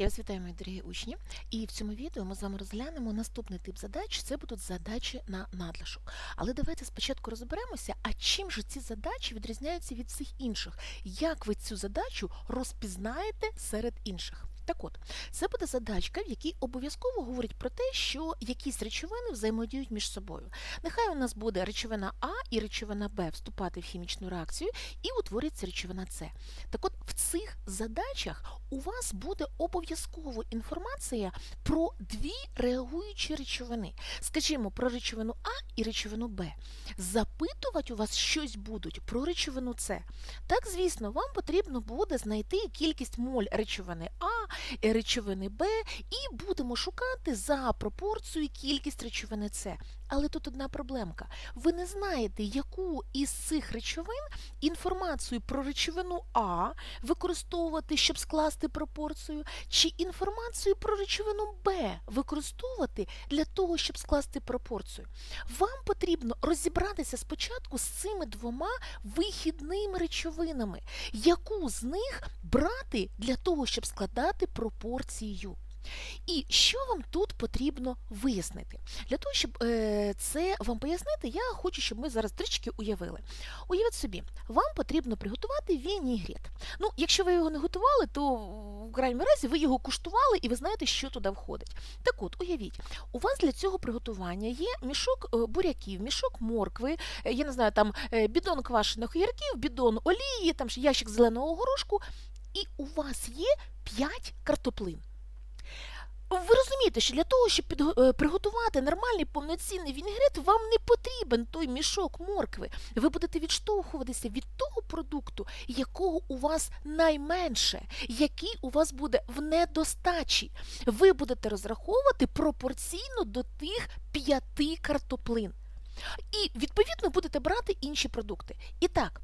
Я вас вітаю, мої дорогі учні. І в цьому відео ми з вами розглянемо наступний тип задач. Це будуть задачі на надлишок. Але давайте спочатку розберемося, а чим же ці задачі відрізняються від всіх інших? Як ви цю задачу розпізнаєте серед інших? Так от, це буде задачка, в якій обов'язково говорить про те, що якісь речовини взаємодіють між собою. Нехай у нас буде речовина А і речовина Б вступати в хімічну реакцію і утвориться речовина С. Так от, в цих задачах у вас буде обов'язково інформація про дві реагуючі речовини. Скажімо, про речовину А і речовину Б. Запитувати у вас щось будуть про речовину С. Так, звісно, вам потрібно буде знайти кількість моль речовини А, речовини Б, і будемо шукати за пропорцією кількість речовини С. Але тут одна проблемка. Ви не знаєте, яку із цих речовин інформацію про речовину А використовувати, щоб скласти пропорцію, чи інформацію про речовину Б використовувати для того, щоб скласти пропорцію. Вам потрібно розібратися спочатку з цими двома вихідними речовинами, яку з них брати для того, щоб складати пропорцію. І що вам тут потрібно вияснити? Для того, щоб е, це вам пояснити, я хочу, щоб ми зараз трішки уявили. Уявіть собі, вам потрібно приготувати вінігрет. Ну, якщо ви його не готували, то в крайньому разі ви його куштували і ви знаєте, що туди входить. Так от, уявіть, у вас для цього приготування є мішок е, буряків, мішок моркви, е, я не знаю, там бідон квашених огірків, бідон олії, там ящик зеленого горошку, і у вас є 5 картоплин. Ви розумієте, що для того, щоб е, приготувати нормальний повноцінний вінегрет, вам не потрібен той мішок моркви. Ви будете відштовхуватися від того продукту, якого у вас найменше, який у вас буде в недостачі. Ви будете розраховувати пропорційно до тих п'яти картоплин. І відповідно будете брати інші продукти. І так,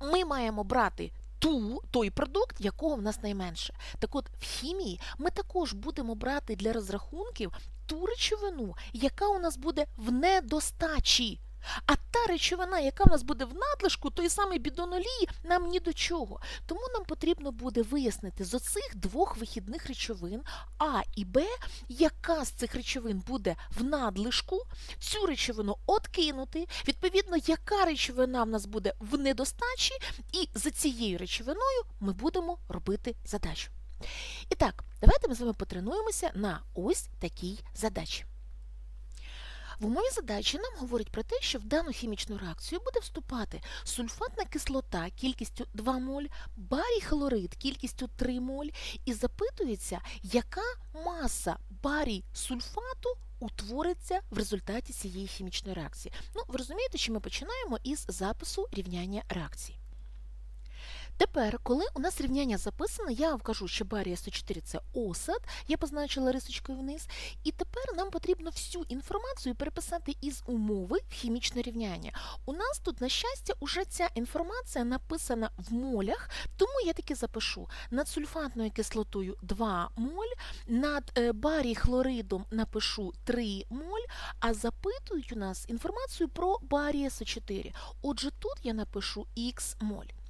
ми маємо брати ту, той продукт, якого в нас найменше. Так от в хімії ми також будемо брати для розрахунків ту речовину, яка у нас буде в недостачі. А та речовина, яка в нас буде в надлишку, той самий бідон олії, нам ні до чого. Тому нам потрібно буде вияснити з оцих двох вихідних речовин А і Б, яка з цих речовин буде в надлишку, цю речовину откинути, відповідно, яка речовина в нас буде в недостачі, і за цією речовиною ми будемо робити задачу. І так, давайте ми з вами потренуємося на ось такій задачі. В умові задачі нам говорить про те, що в дану хімічну реакцію буде вступати сульфатна кислота кількістю 2 моль, барій хлорид кількістю 3 моль, і запитується, яка маса барій сульфату утвориться в результаті цієї хімічної реакції. Ну, ви розумієте, що ми починаємо із запису рівняння реакції. Тепер, коли у нас рівняння записане, я вам кажу, що барія 104 це осад, я позначила рисочкою вниз, і тепер нам потрібно всю інформацію переписати із умови в хімічне рівняння. У нас тут, на щастя, уже ця інформація написана в молях, тому я таки запишу над сульфатною кислотою 2 моль, над е, барій хлоридом напишу 3 моль, а запитують у нас інформацію про барія С4. Отже, тут я напишу х моль.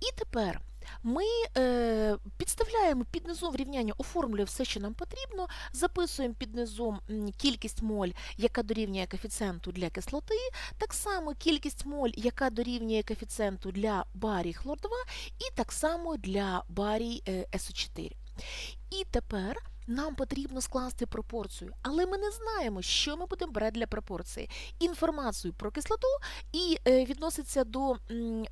І тепер ми е, підставляємо під низом рівняння, оформлюємо все, що нам потрібно, записуємо під низом кількість моль, яка дорівнює коефіцієнту для кислоти, так само кількість моль, яка дорівнює коефіцієнту для барій хлор 2, і так само для барій е, СО4. І тепер нам потрібно скласти пропорцію, але ми не знаємо, що ми будемо брати для пропорції. Інформацію про кислоту і е, відноситься до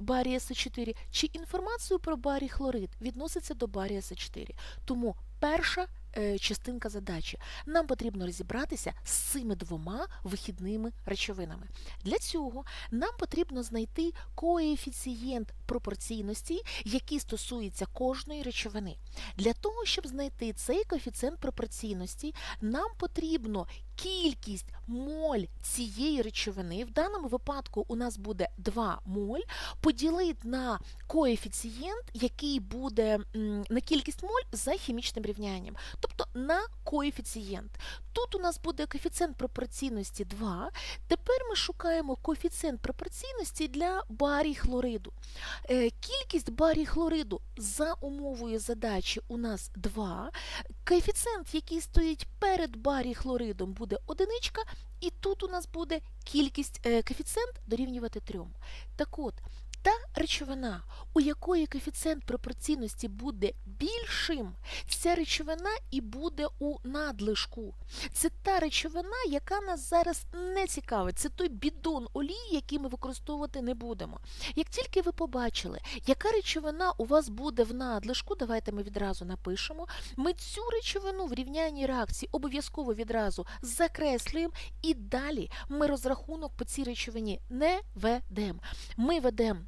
барія С4, чи інформацію про барій хлорид відноситься до барія С4. Тому перша е, частинка задачі. Нам потрібно розібратися з цими двома вихідними речовинами. Для цього нам потрібно знайти коефіцієнт пропорційності, який стосується кожної речовини. Для того, щоб знайти цей коефіцієнт пропорційності, нам потрібно кількість моль цієї речовини, в даному випадку у нас буде 2 моль, поділити на коефіцієнт, який буде на кількість моль за хімічним рівнянням, тобто на коефіцієнт. Тут у нас буде коефіцієнт пропорційності 2. Тепер ми шукаємо коефіцієнт пропорційності для барій хлориду. Е, Кількість барій хлориду за умовою задачі у нас 2. Коефіцієнт, який стоїть перед барій хлоридом, буде одиничка, і тут у нас буде кількість е, коефіцієнт дорівнювати 3. Так от, та речовина, у якої коефіцієнт пропорційності буде більшим, ця речовина і буде у надлишку. Це та речовина, яка нас зараз не цікавить. Це той бідон олії, який ми використовувати не будемо. Як тільки ви побачили, яка речовина у вас буде в надлишку, давайте ми відразу напишемо. Ми цю речовину в рівнянні реакції обов'язково відразу закреслюємо, і далі ми розрахунок по цій речовині не ведемо. Ми ведемо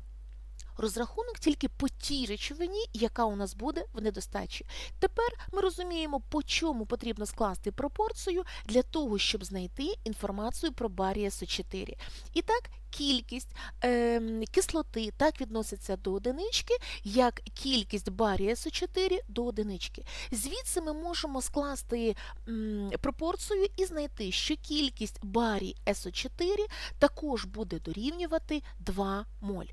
розрахунок тільки по тій речовині, яка у нас буде в недостачі. Тепер ми розуміємо, по чому потрібно скласти пропорцію для того, щоб знайти інформацію про барія С4. І так, кількість е, кислоти так відноситься до одинички, як кількість барія С4 до одинички. Звідси ми можемо скласти м, пропорцію і знайти, що кількість барій СО4 також буде дорівнювати 2 моль.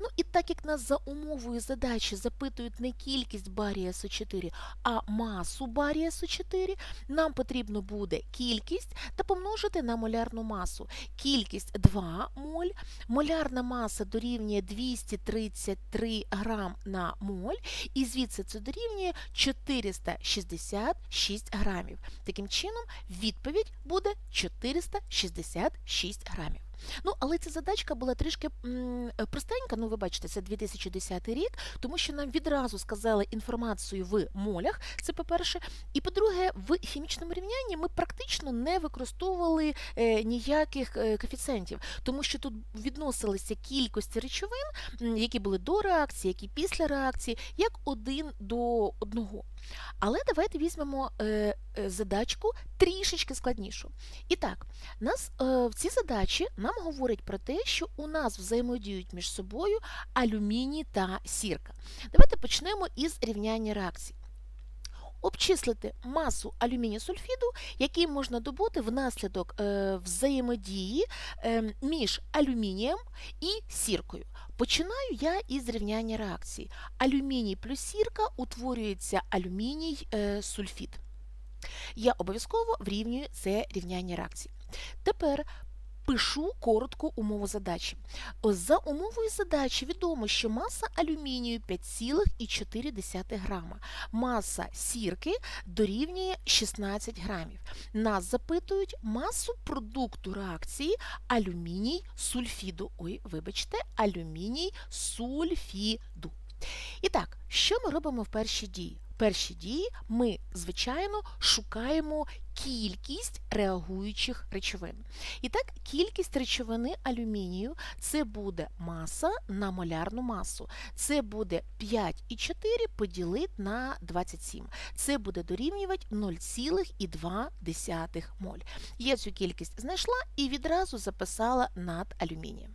Ну і так як нас за умовою задачі запитують не кількість барія СО4, а масу барія СО4, нам потрібно буде кількість та помножити на молярну масу. Кількість 2 моль, молярна маса дорівнює 233 грам на моль, і звідси це дорівнює 466 грамів. Таким чином, відповідь буде 466 грамів. Ну, але ця задачка була трішки м, простенька, ну ви бачите, це 2010 рік, тому що нам відразу сказали інформацію в молях, це по-перше. І по-друге, в хімічному рівнянні ми практично не використовували е, ніяких е, коефіцієнтів, тому що тут відносилися кількості речовин, які були до реакції, які після реакції, як один до одного. Але давайте візьмемо е, е, задачку трішечки складнішу. І так, нас е, в цій задачі нам говорять про те, що у нас взаємодіють між собою алюміній та сірка. Давайте почнемо із рівняння реакцій. Обчислити масу алюмінію сульфіду, який можна добути внаслідок е, взаємодії е, між алюмінієм і сіркою. Починаю я із рівняння реакції. Алюміній плюс сірка утворюється алюміній е, сульфід. Я обов'язково врівнюю це рівняння реакції. Тепер пишу коротку умову задачі. Ось За умовою задачі відомо, що маса алюмінію 5,4 грама. Маса сірки дорівнює 16 грамів. Нас запитують масу продукту реакції алюміній сульфіду. Ой, вибачте, алюміній сульфіду. І так, що ми робимо в першій дії? В першій дії ми, звичайно, шукаємо кількість реагуючих речовин. І так, кількість речовини алюмінію це буде маса на молярну масу. Це буде 5,4 поділити на 27. Це буде дорівнювати 0,2 моль. Я цю кількість знайшла і відразу записала над алюмінієм.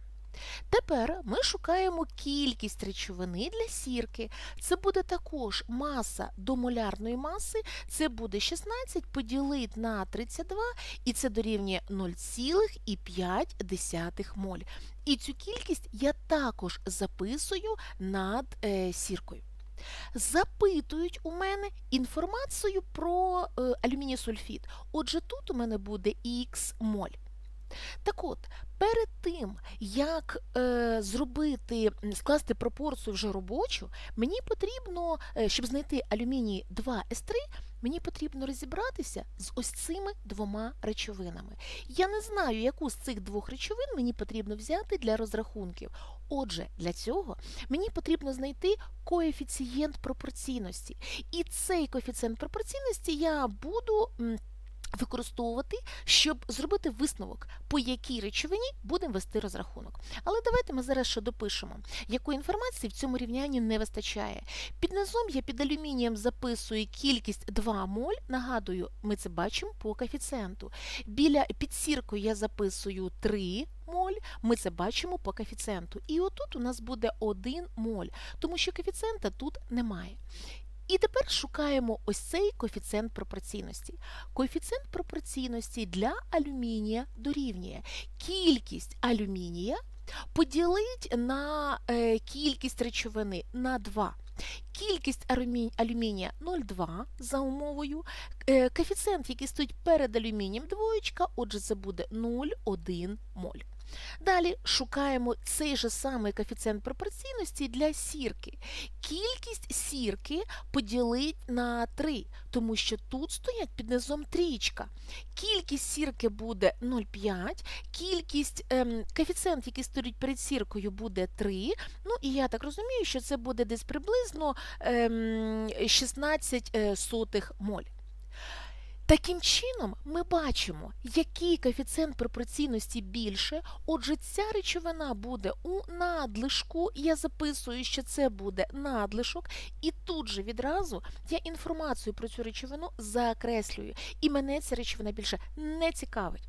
Тепер ми шукаємо кількість речовини для сірки. Це буде також маса до молярної маси, це буде 16 поділити на 32, і це дорівнює 0,5 моль. І цю кількість я також записую над е, сіркою. Запитують у мене інформацію про е, алюміній сульфід. Отже, тут у мене буде х моль. Так от, перед тим, як е, зробити, скласти пропорцію вже робочу, мені потрібно, е, щоб знайти алюміній 2С3, мені потрібно розібратися з ось цими двома речовинами. Я не знаю, яку з цих двох речовин мені потрібно взяти для розрахунків. Отже, для цього мені потрібно знайти коефіцієнт пропорційності. І цей коефіцієнт пропорційності я буду використовувати, щоб зробити висновок, по якій речовині будемо вести розрахунок. Але давайте ми зараз ще допишемо, якої інформації в цьому рівнянні не вистачає. Під низом я під алюмінієм записую кількість 2 моль. Нагадую, ми це бачимо по коефіцієнту. Біля під сіркою я записую 3 моль, ми це бачимо по коефіцієнту. І отут у нас буде 1 моль, тому що коефіцієнта тут немає. І тепер шукаємо ось цей коефіцієнт пропорційності. Коефіцієнт пропорційності для алюмінія дорівнює кількість алюмінія поділить на е, кількість речовини на 2. Кількість алюмінія 0,2 за умовою. Е, Коефіцієнт, який стоїть перед алюмінієм, двоєчка, отже, це буде 0,1 моль. Далі шукаємо цей же самий коефіцієнт пропорційності для сірки. Кількість сірки поділить на 3, тому що тут стоять під низом трієчка. Кількість сірки буде 0,5, кількість ем, коефіцієнт, який стоїть перед сіркою, буде 3. Ну і я так розумію, що це буде десь приблизно ем, 16 е, сотих моль. Таким чином, ми бачимо, який коефіцієнт пропорційності більше. Отже, ця речовина буде у надлишку. Я записую, що це буде надлишок, і тут же відразу я інформацію про цю речовину закреслюю. І мене ця речовина більше не цікавить.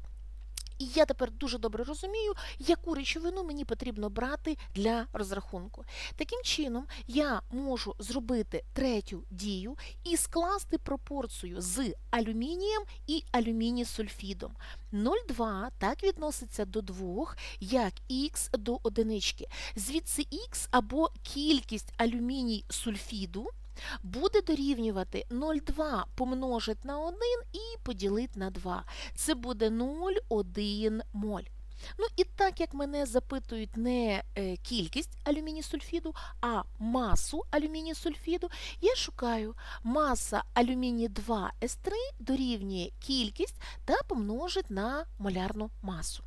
І я тепер дуже добре розумію, яку речовину мені потрібно брати для розрахунку. Таким чином, я можу зробити третю дію і скласти пропорцію з алюмінієм і алюміній-сульфідом. 0,2 так відноситься до 2, як х до одинички. Звідси х або кількість алюміній-сульфіду буде дорівнювати 0,2 помножить на 1 і поділити на 2. Це буде 0,1 моль. Ну і так як мене запитують не е, кількість алюміній-сульфіду, а масу алюміній-сульфіду, я шукаю маса алюміній 2 С3 дорівнює кількість та помножить на молярну масу.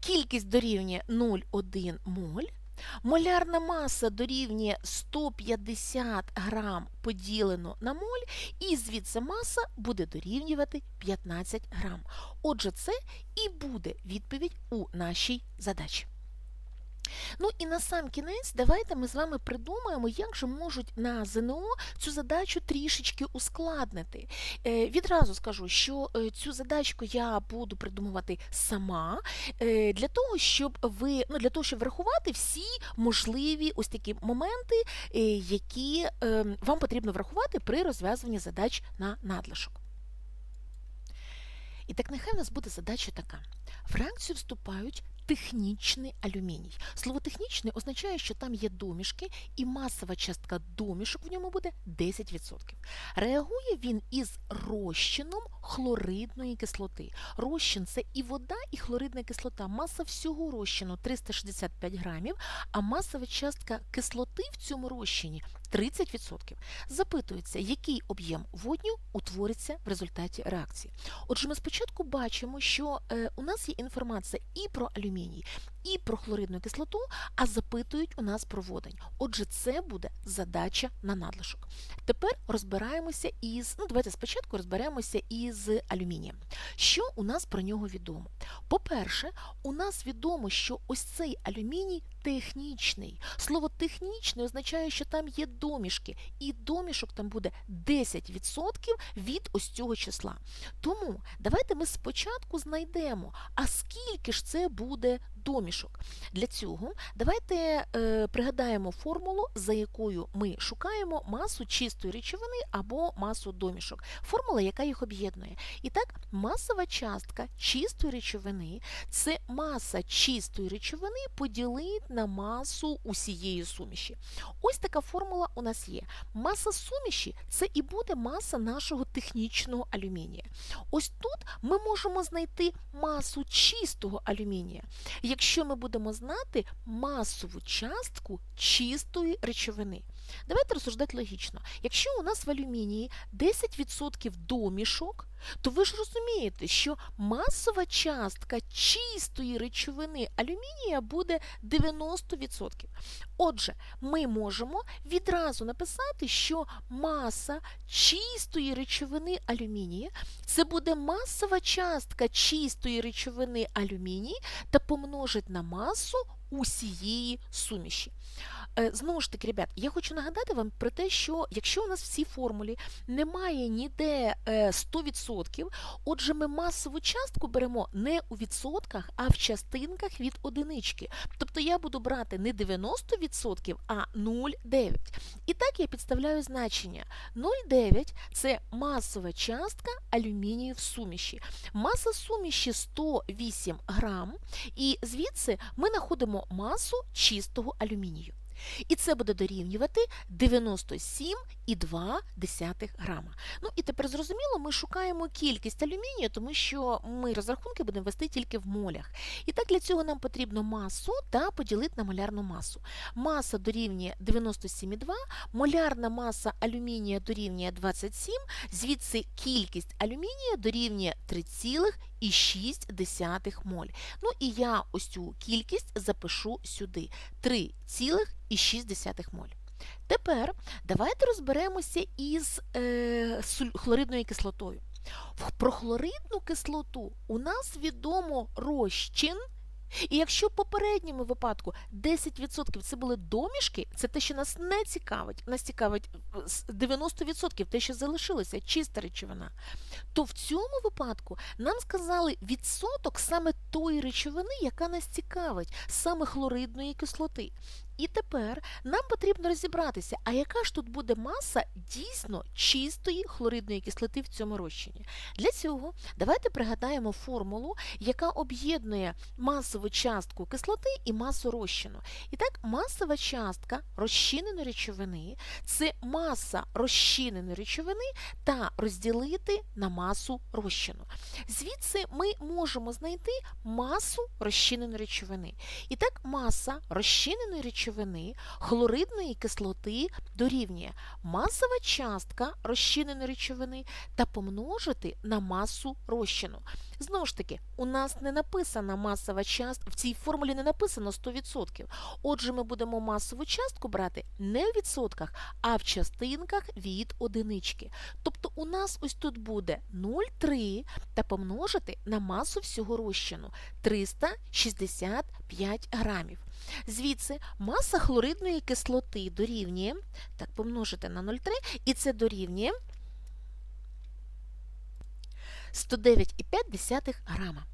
Кількість дорівнює 0,1 моль. Молярна маса дорівнює 150 грам поділено на моль, і звідси маса буде дорівнювати 15 грам. Отже, це і буде відповідь у нашій задачі. Ну і на сам кінець давайте ми з вами придумаємо, як же можуть на ЗНО цю задачу трішечки ускладнити. Е, відразу скажу, що е, цю задачку я буду придумувати сама е, для того, щоб ви ну для того, щоб врахувати всі можливі ось такі моменти, е, які е, вам потрібно врахувати при розв'язуванні задач на надлишок. І так нехай у нас буде задача така. В вступають технічний алюміній. Слово технічний означає, що там є домішки, і масова частка домішок в ньому буде 10%. Реагує він із розчином хлоридної кислоти. Розчин це і вода, і хлоридна кислота. Маса всього розчину 365 грамів, а масова частка кислоти в цьому розчині 30%. Запитується, який об'єм водню утвориться в результаті реакції. Отже, ми спочатку бачимо, що е, у нас є інформація і про алюміній, изменений і про хлоридну кислоту, а запитують у нас про водень. Отже, це буде задача на надлишок. Тепер розбираємося із, ну давайте спочатку розберемося із алюмінієм. Що у нас про нього відомо? По-перше, у нас відомо, що ось цей алюміній технічний. Слово технічний означає, що там є домішки, і домішок там буде 10% від ось цього числа. Тому давайте ми спочатку знайдемо, а скільки ж це буде домішок. Для цього давайте е, пригадаємо формулу, за якою ми шукаємо масу чистої речовини або масу домішок. Формула, яка їх об'єднує. І так, масова частка чистої речовини це маса чистої речовини поділить на масу усієї суміші. Ось така формула у нас є. Маса суміші це і буде маса нашого технічного алюмінія. Ось тут ми можемо знайти масу чистого алюмінія якщо ми будемо знати масову частку чистої речовини. Давайте розсуждати логічно. Якщо у нас в алюмінії 10% домішок, то ви ж розумієте, що масова частка чистої речовини алюмінія буде 90%. Отже, ми можемо відразу написати, що маса чистої речовини алюмінія це буде масова частка чистої речовини алюміній та помножить на масу усієї суміші. Е, знову ж таки, ребят, я хочу нагадати вам про те, що якщо у нас в цій формулі немає ніде е, 100%, отже, ми масову частку беремо не у відсотках, а в частинках від одинички. Тобто я буду брати не 90%, а 0,9. І так я підставляю значення. 0,9 це масова частка алюмінію в суміші. Маса суміші 108 грам, і звідси ми знаходимо масу чистого алюмінію. І це буде дорівнювати 97,2 грама. Ну і тепер зрозуміло, ми шукаємо кількість алюмінію, тому що ми розрахунки будемо вести тільки в молях. І так для цього нам потрібно масу та поділити на молярну масу. Маса дорівнює 97,2, молярна маса алюмінія дорівнює 27, звідси кількість алюмінія дорівнює 3,6 моль. Ну і я ось цю кількість запишу сюди 3,6 моль. Тепер давайте розберемося із е, хлоридною кислотою. Про хлоридну кислоту у нас відомо розчин. І якщо в попередньому випадку 10% це були домішки, це те, що нас не цікавить, нас цікавить 90% те, що залишилося, чиста речовина, то в цьому випадку нам сказали відсоток саме тої речовини, яка нас цікавить, саме хлоридної кислоти. І тепер нам потрібно розібратися, а яка ж тут буде маса дійсно чистої хлоридної кислоти в цьому розчині. Для цього давайте пригадаємо формулу, яка об'єднує масову частку кислоти і масу розчину. І так, масова частка розчиненої речовини це маса розчиненої речовини та розділити на масу розчину. Звідси ми можемо знайти масу розчиненої речовини. І так, маса розчиненої речовини речовини хлоридної кислоти дорівнює масова частка розчиненої речовини та помножити на масу розчину. Знову ж таки, у нас не написана масова частка, в цій формулі не написано 100%. Отже, ми будемо масову частку брати не в відсотках, а в частинках від одинички. Тобто у нас ось тут буде 0,3 та помножити на масу всього розчину 365 грамів. Звідси маса хлоридної кислоти дорівнює, так, помножити на 0,3, і це дорівнює 109,5 грама.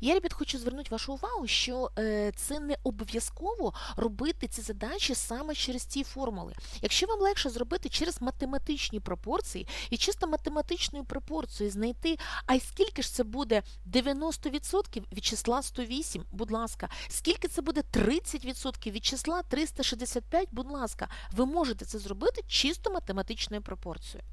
Я, ребят, хочу звернути вашу увагу, що е, це не обов'язково робити ці задачі саме через ці формули. Якщо вам легше зробити через математичні пропорції і чисто математичною пропорцією знайти, а скільки ж це буде 90% від числа 108, будь ласка, скільки це буде 30% від числа 365, будь ласка, ви можете це зробити чисто математичною пропорцією.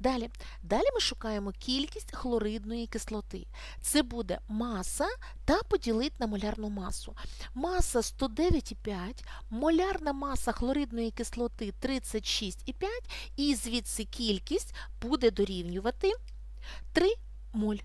Далі, Далі ми шукаємо кількість хлоридної кислоти. Це буде маса маса та поділити на молярну масу. Маса 109,5, молярна маса хлоридної кислоти 36,5, і звідси кількість буде дорівнювати 3 моль.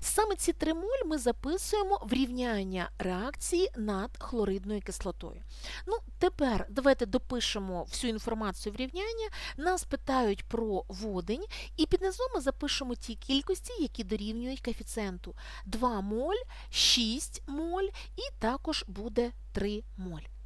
Саме ці три моль ми записуємо в рівняння реакції над хлоридною кислотою. Ну, Тепер давайте допишемо всю інформацію в рівняння. Нас питають про водень, і під низом ми запишемо ті кількості, які дорівнюють коефіцієнту. 2 моль, 6 моль і також буде 3 моль.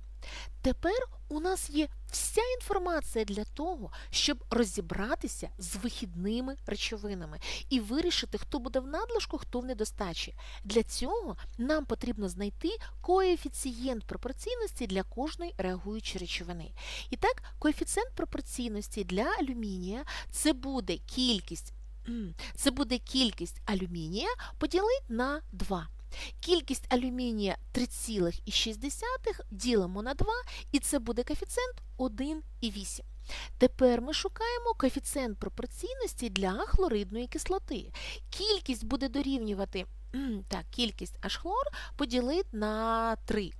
Тепер у нас є вся інформація для того, щоб розібратися з вихідними речовинами і вирішити, хто буде в надлишку, хто в недостачі. Для цього нам потрібно знайти коефіцієнт пропорційності для кожної реагуючої речовини. І так, коефіцієнт пропорційності для алюмінія це буде кількість. Це буде кількість алюмінія поділити на 2. Кількість алюмінія 3,6 ділимо на 2, і це буде коефіцієнт 1,8. Тепер ми шукаємо коефіцієнт пропорційності для хлоридної кислоти. Кількість буде дорівнювати так, кількість H-хлор поділити на 3.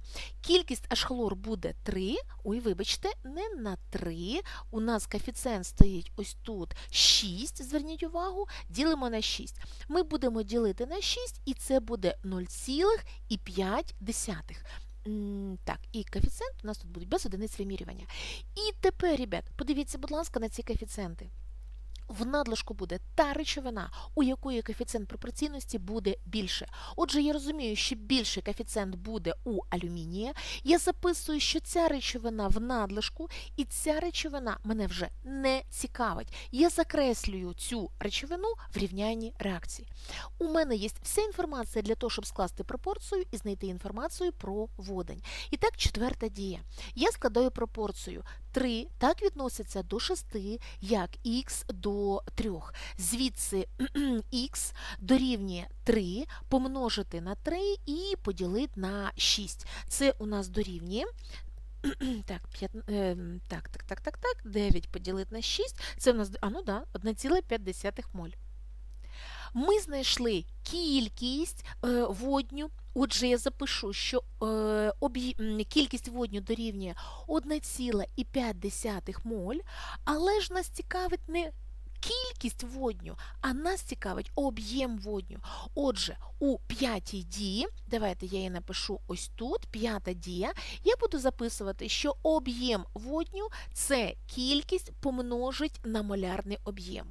Кількість H-хлор буде 3. Ой, вибачте, не на 3. У нас коефіцієнт стоїть ось тут 6, зверніть увагу, ділимо на 6. Ми будемо ділити на 6, і це буде 0,5. Так, і коефіцієнт у нас тут буде без одиниць вимірювання. І тепер, ребят, подивіться, будь ласка, на ці коефіцієнти. В надлишку буде та речовина, у якої коефіцієнт пропорційності буде більше. Отже, я розумію, що більший коефіцієнт буде у алюмінія. Я записую, що ця речовина в надлишку, і ця речовина мене вже не цікавить. Я закреслюю цю речовину в рівнянні реакції. У мене є вся інформація для того, щоб скласти пропорцію і знайти інформацію про водень. І так, четверта дія. Я складаю пропорцію 3 так відноситься до 6, як х до 3. Звідси х дорівнює 3 помножити на 3 і поділити на 6. Це у нас дорівнює. Так, п'ят... е, так, так, так, так, так, 9 поділити на 6, це у нас, а ну да, 1,5 моль. Ми знайшли кількість е, водню. Отже, я запишу, що е, об'ї- кількість водню дорівнює 1,5 моль, але ж нас цікавить не кількість водню, а нас цікавить об'єм водню. Отже, у п'ятій дії, давайте я її напишу ось тут, п'ята дія, я буду записувати, що об'єм водню це кількість помножить на молярний об'єм.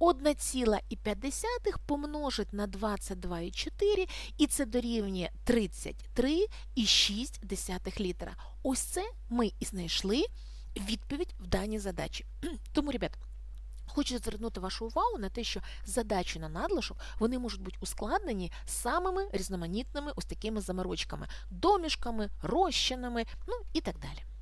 1,5 помножить на 22,4 і це дорівнює 33,6 літра. Ось це ми і знайшли відповідь в даній задачі. Тому, ребят, Хочу звернути вашу увагу на те, що задачі на надлишок вони можуть бути ускладнені самими різноманітними ось такими заморочками, домішками, розчинами, ну і так далі.